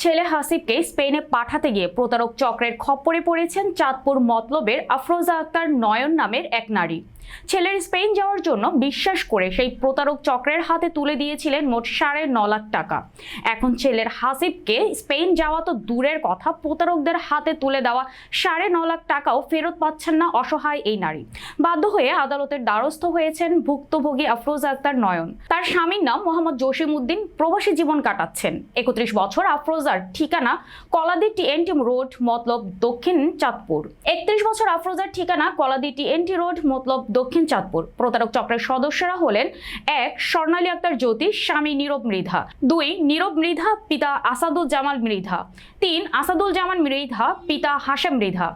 ছেলে হাসিবকে স্পেনে পাঠাতে গিয়ে প্রতারক চক্রের খপ্পরে পড়েছেন চাঁদপুর মতলবের আফরোজা আক্তার নয়ন নামের এক নারী। ছেলের স্পেন যাওয়ার জন্য বিশ্বাস করে সেই প্রতারক চক্রের হাতে তুলে দিয়েছিলেন মোট সাড়ে ন লাখ টাকা। এখন ছেলের হাসিবকে স্পেন যাওয়া তো দূরের কথা, প্রতারকদের হাতে তুলে দেওয়া সাড়ে ন লাখ টাকাও ফেরত পাচ্ছেন না অসহায় এই নারী। বাধ্য হয়ে আদালতের দ্বারস্থ হয়েছেন ভুক্তভোগী আফরোজা আক্তার নয়ন। তার স্বামীর নাম মোহাম্মদ জসিম উদ্দিন প্রবাসী জীবন কাটাচ্ছেন। একত্রিশ বছর আফরোজার ঠিকানা কলাদি টিএনটি রোড, মতলব দক্ষিণ চাঁদপুর। একত্রিশ বছর আফরোজার ঠিকানা কলাদি টিএনটি রোড, মতলব দক্ষিণ চাঁদপুর। প্রতারক চক্রের সদস্যরা হলেন, এক, স্বর্ণালী আক্তার জ্যোতি, স্বামী নীরব মৃধা। দুই, নীরব মৃধা, পিতা আসাদুল জামাল মৃধা। তিন আসাদুল জামান মৃধা, পিতা হাসেম মৃধা।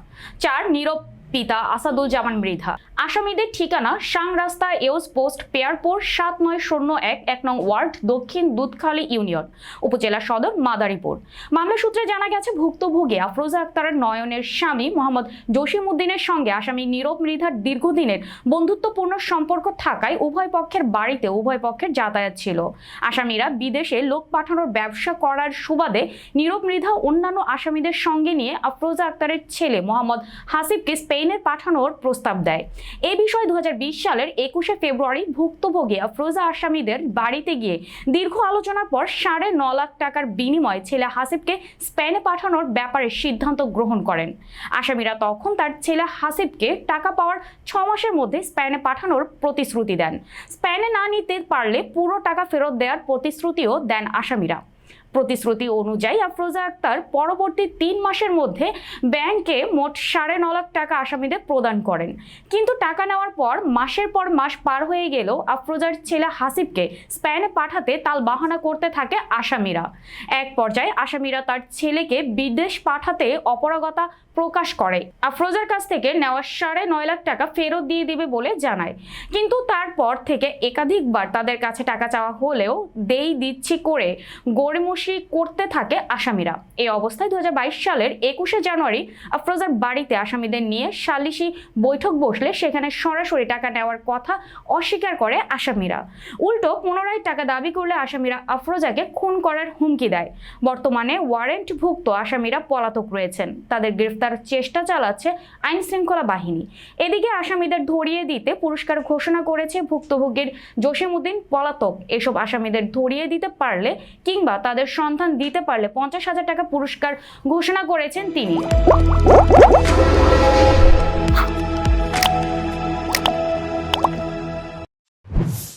চার, নীরব পিতা আসাদুল জামান মৃধা আসামিদের ঠিকানা সাং রাস্তা এওস পোস্ট, পেয়ারপুর, সাত নয় শূন্য এক এক নং ওয়ার্ড, দক্ষিণ দুধখালী ইউনিয়ন, উপজেলা সদর, মাদারীপুর। মামলা সূত্রে জানা গেছে, ভুক্তভোগী আফরোজা আক্তারের নয়নের স্বামী মোহাম্মদ জসিম উদ্দিনের সঙ্গে আসামি নীরব মৃধার দীর্ঘদিনের বন্ধুত্বপূর্ণ সম্পর্ক থাকায় উভয় পক্ষের বাড়িতে উভয় পক্ষের যাতায়াত ছিল। আসামিরা বিদেশে লোক পাঠানোর ব্যবসা করার সুবাদে নীরব মৃধা অন্যান্য আসামিদের সঙ্গে নিয়ে আফরোজা আক্তারের ছেলে মোহাম্মদ হাসিবকে স্পেনের পাঠানোর প্রস্তাব দেয়। এ বিষয়ে দুই হাজার বিশ সালের একুশে ফেব্রুয়ারি ভুক্তভোগী আফরোজা আসামিদের বাড়িতে গিয়ে দীর্ঘ আলোচনার পর সাড়ে ন লাখ টাকার বিনিময়ে ছেলে হাসিবকে স্পেনে পাঠানোর ব্যাপারে সিদ্ধান্ত গ্রহণ করেন। আসামিরা তখন তার ছেলে হাসিবকে টাকা পাওয়ার ছ মাসের মধ্যে স্পেনে পাঠানোর প্রতিশ্রুতি দেন। স্পেনে না নিতে পারলে পুরো টাকা ফেরত দেওয়ার প্রতিশ্রুতিও দেন আসামিরা। প্রতিশ্রুতি অনুযায়ী আফরোজা আক্তার পরবর্তী তিন মাসের মধ্যে ব্যাংকে মোট সাড়ে ন লাখ টাকা আসামিদের প্রদান করেন। কিন্তু টাকা নেওয়ার পর মাসের পর মাস পার হয়ে গেলেও আফরোজার ছেলে হাসিবকে স্পেনে পাঠাতে তাল বাহানা করতে থাকে আসামিরা। এক পর্যায়ে আসামিরা তার ছেলেকে বিদেশ পাঠাতে অপরাগতা প্রকাশ করে। আফরোজার কাছ থেকে নেওয়া সাড়ে নয় লাখ টাকা ফেরত দিয়ে দিবে বলে জানায়। কিন্তু তারপর থেকে একাধিকবার তাদের কাছে টাকা চাওয়া হলেও দেই দিচ্ছি করে গড়িমসি করতে থাকে আসামিরা। এই অবস্থায় দুই হাজার বাইশ সালের একুশে জানুয়ারি আফরোজার বাড়িতে আসামিদের নিয়ে সালিশি বৈঠক বসলে সেখানে সরাসরি টাকা নেওয়ার কথা অস্বীকার করে আসামিরা। উল্টো পুনরায় টাকা দাবি করলে আসামিরা আফরোজাকে খুন করার হুমকি দেয়। বর্তমানে ওয়ারেন্টভুক্ত আসামিরা পলাতক রয়েছেন। তাদের গ্রেফতার চেষ্টা চালাচ্ছে আইন শৃঙ্খলা বাহিনী। এদিকে আসামিদের ধরিয়ে দিতে পুরস্কার ঘোষণা করেছে ভুক্তভোগীর জসিমউদ্দিন পলাতক। এসব আসামিদের ধরিয়ে দিতে পারলে কিংবা তাদের সন্ধান দিতে পারলে পঞ্চাশ হাজার টাকা পুরস্কার ঘোষণা করেছেন তিনি।